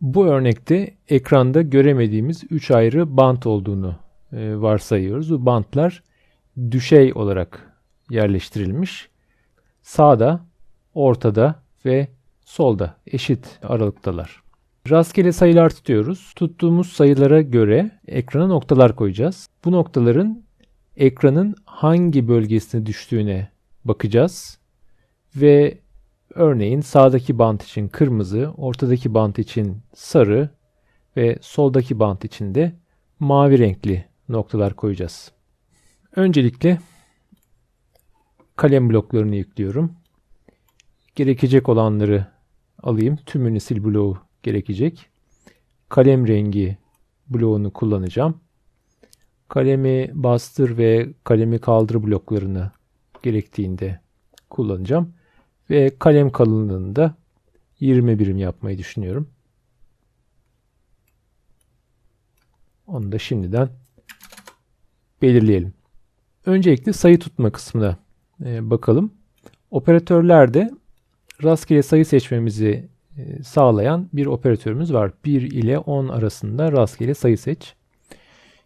Bu örnekte ekranda göremediğimiz 3 ayrı bant olduğunu e, varsayıyoruz. Bu bantlar düşey olarak yerleştirilmiş. Sağda, ortada ve solda eşit aralıktalar. Rastgele sayılar tutuyoruz. Tuttuğumuz sayılara göre ekrana noktalar koyacağız. Bu noktaların ekranın hangi bölgesine düştüğüne bakacağız. Ve örneğin sağdaki bant için kırmızı, ortadaki bant için sarı ve soldaki bant için de mavi renkli noktalar koyacağız. Öncelikle kalem bloklarını yüklüyorum. Gerekecek olanları alayım. Tümünü sil bloğu gerekecek. Kalem rengi bloğunu kullanacağım. Kalemi bastır ve kalemi kaldır bloklarını gerektiğinde kullanacağım. Ve kalem kalınlığını da 20 birim yapmayı düşünüyorum. Onu da şimdiden belirleyelim. Öncelikle sayı tutma kısmına e, bakalım. Operatörlerde rastgele sayı seçmemizi e, sağlayan bir operatörümüz var. 1 ile 10 arasında rastgele sayı seç.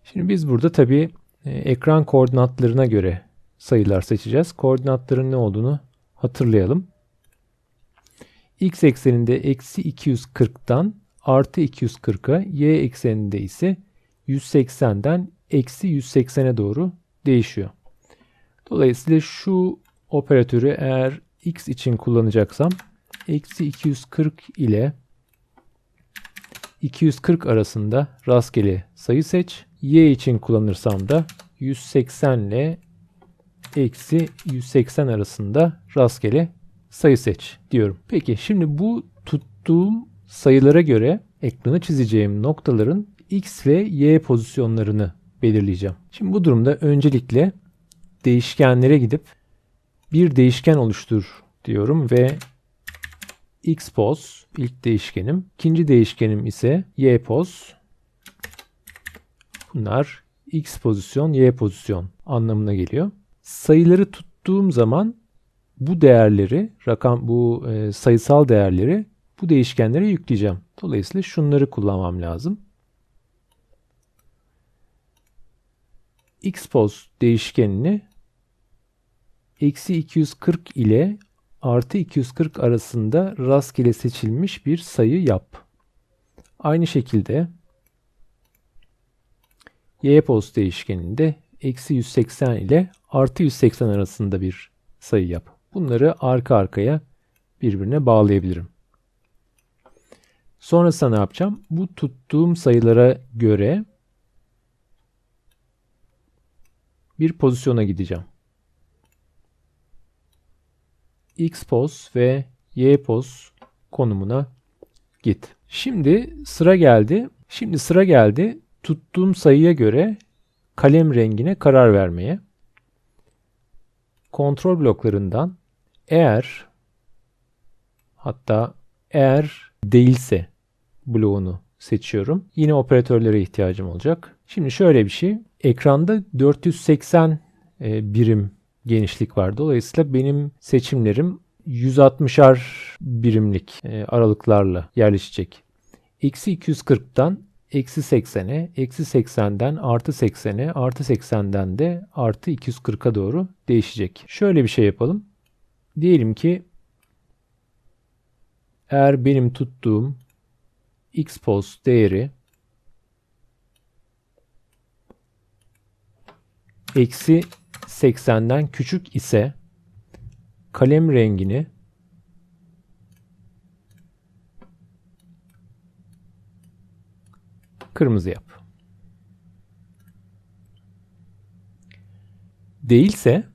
Şimdi biz burada tabii e, ekran koordinatlarına göre sayılar seçeceğiz. Koordinatların ne olduğunu hatırlayalım. X ekseninde eksi 240'dan artı 240'a, Y ekseninde ise 180'den eksi 180'e doğru değişiyor. Dolayısıyla şu operatörü eğer X için kullanacaksam eksi 240 ile 240 arasında rastgele sayı seç. Y için kullanırsam da 180 ile eksi 180 arasında rastgele sayı seç diyorum. Peki şimdi bu tuttuğum sayılara göre ekranı çizeceğim noktaların X ve Y pozisyonlarını belirleyeceğim. Şimdi bu durumda öncelikle değişkenlere gidip bir değişken oluştur diyorum ve X poz ilk değişkenim. İkinci değişkenim ise Y poz. Bunlar X pozisyon, Y pozisyon anlamına geliyor. Sayıları tuttuğum zaman bu değerleri, rakam bu e, sayısal değerleri bu değişkenlere yükleyeceğim. Dolayısıyla şunları kullanmam lazım. Xpos değişkenini eksi 240 ile artı 240 arasında rastgele seçilmiş bir sayı yap. Aynı şekilde ypos değişkeninde eksi 180 ile artı 180 arasında bir sayı yap. Bunları arka arkaya birbirine bağlayabilirim. Sonrasında ne yapacağım? Bu tuttuğum sayılara göre bir pozisyona gideceğim. X pos ve Y pos konumuna git. Şimdi sıra geldi. Şimdi sıra geldi tuttuğum sayıya göre kalem rengine karar vermeye. Kontrol bloklarından eğer hatta eğer değilse bloğunu seçiyorum. Yine operatörlere ihtiyacım olacak. Şimdi şöyle bir şey. Ekranda 480 e, birim genişlik var. Dolayısıyla benim seçimlerim 160'ar birimlik e, aralıklarla yerleşecek. Eksi 240'tan eksi 80'e, eksi 80'den artı 80'e, artı 80'den de artı 240'a doğru değişecek. Şöyle bir şey yapalım. Diyelim ki eğer benim tuttuğum xpos değeri eksi 80'den küçük ise kalem rengini kırmızı yap. Değilse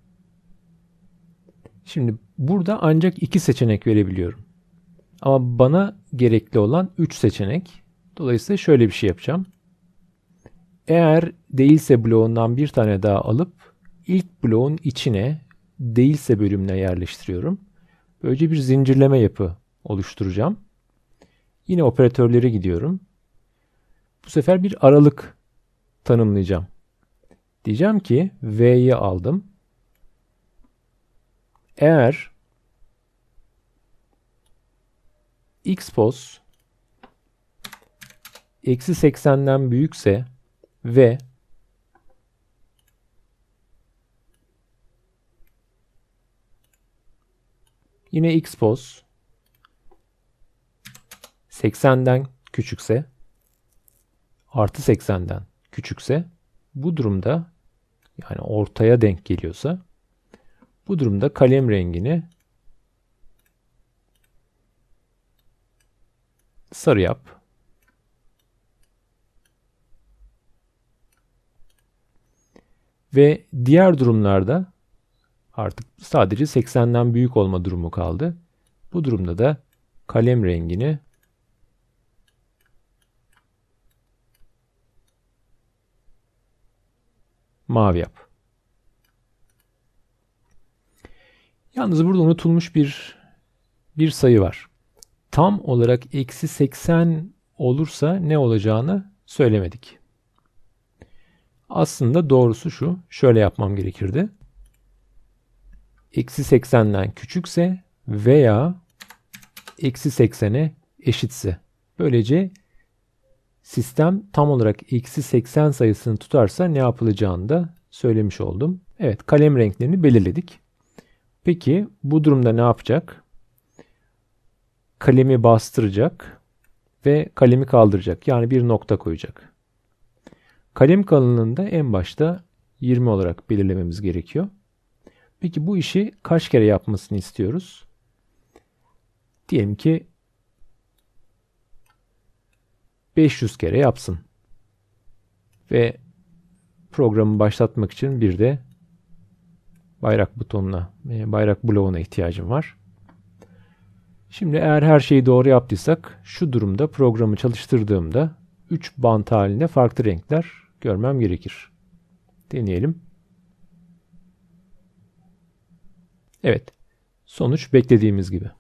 şimdi burada ancak iki seçenek verebiliyorum. Ama bana gerekli olan 3 seçenek. Dolayısıyla şöyle bir şey yapacağım. Eğer değilse bloğundan bir tane daha alıp ilk bloğun içine değilse bölümüne yerleştiriyorum. Böylece bir zincirleme yapı oluşturacağım. Yine operatörlere gidiyorum. Bu sefer bir aralık tanımlayacağım. Diyeceğim ki V'yi aldım. Eğer xpos eksi 80'den büyükse ve yine xpos 80'den küçükse artı 80'den küçükse bu durumda yani ortaya denk geliyorsa bu durumda kalem rengini sarı yap. Ve diğer durumlarda artık sadece 80'den büyük olma durumu kaldı. Bu durumda da kalem rengini mavi yap. Yalnız burada unutulmuş bir bir sayı var. Tam olarak eksi 80 olursa ne olacağını söylemedik. Aslında doğrusu şu. Şöyle yapmam gerekirdi. Eksi 80'den küçükse veya eksi 80'e eşitse. Böylece sistem tam olarak eksi 80 sayısını tutarsa ne yapılacağını da söylemiş oldum. Evet kalem renklerini belirledik. Peki bu durumda ne yapacak? Kalemi bastıracak ve kalemi kaldıracak. Yani bir nokta koyacak. Kalem kalınlığını da en başta 20 olarak belirlememiz gerekiyor. Peki bu işi kaç kere yapmasını istiyoruz? Diyelim ki 500 kere yapsın. Ve programı başlatmak için bir de bayrak butonuna, e, bayrak bloğuna ihtiyacım var. Şimdi eğer her şeyi doğru yaptıysak şu durumda programı çalıştırdığımda 3 bant halinde farklı renkler görmem gerekir. Deneyelim. Evet. Sonuç beklediğimiz gibi.